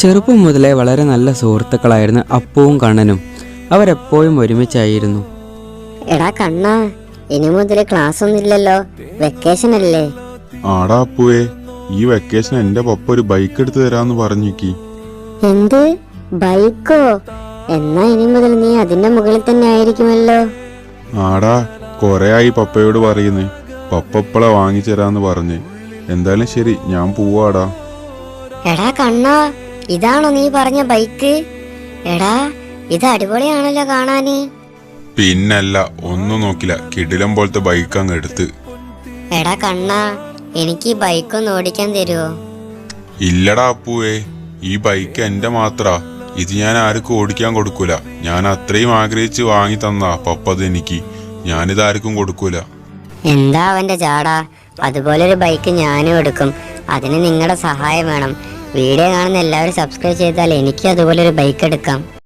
ചെറുപ്പം മുതലേ വളരെ നല്ല സുഹൃത്തുക്കളായിരുന്നു അപ്പുവും കണ്ണനും അവരെപ്പോഴും ഒരുമിച്ചായിരുന്നു. എടാ കണ്ണ ഇനി മുതൽ ക്ലാസ് ഒന്നുമില്ലല്ലോ വെക്കേഷൻ അല്ലേ? ആടാ അപ്പുവേ ഈ വെക്കേഷൻ എന്റെ പപ്പ ഒരു ബൈക്ക് എടുത്തു തരാന്ന് പറഞ്ഞിക്കി. എന്ത്? ബൈക്കോ എന്നാ ഇനി മുതൽ നീ അതിന്റെ മുകളിൽ തന്നെ ആയിരിക്കുമല്ലോ. ആടാ കൊറേ ആയി പപ്പയോട് പറയുന്നു. പപ്പ ഇപ്പളാ വാങ്ങിച്ചു തരാന്ന് പറഞ്ഞ്. എന്തായാലും ശരി ഞാൻ പോവാടാ. എടാ കണ്ണ ഇതാണോ നീ പറഞ്ഞ ബൈക്ക്? എടാ ഇത് അടിപൊളിയാണല്ലോ കാണാന്. പിന്നല്ല ഒന്നും നോക്കില്ല. കിടിലം പോലത്തെ ബൈക്ക് അങ്ങ് എടുത്ത്. എടാ കണ്ണാ എനിക്ക് ഈ ബൈക്കൊന്ന് ഓടിക്കാൻ തരുമോ ഇല്ലടാ അപ്പുവേ ഈ ബൈക്ക് എന്റെ മാത്രാ. ഇത് ഞാൻ ആർക്കും ഓടിക്കാൻ കൊടുക്കൂല. ഞാൻ അത്രയും ആഗ്രഹിച്ച് വാങ്ങി തന്ന പപ്പത് എനിക്ക്. ഞാനിത് ആർക്കും കൊടുക്കൂല. എന്താ അവന്റെ ജാടാ? അതുപോലൊരു ബൈക്ക് ഞാനും എടുക്കും. അതിന് നിങ്ങളുടെ സഹായം വേണം. വീഡിയോ കാണുന്ന എല്ലാവരും സബ്സ്ക്രൈബ് ചെയ്താൽ എനിക്ക് അതുപോലെ ഒരു ബൈക്ക് എടുക്കാം.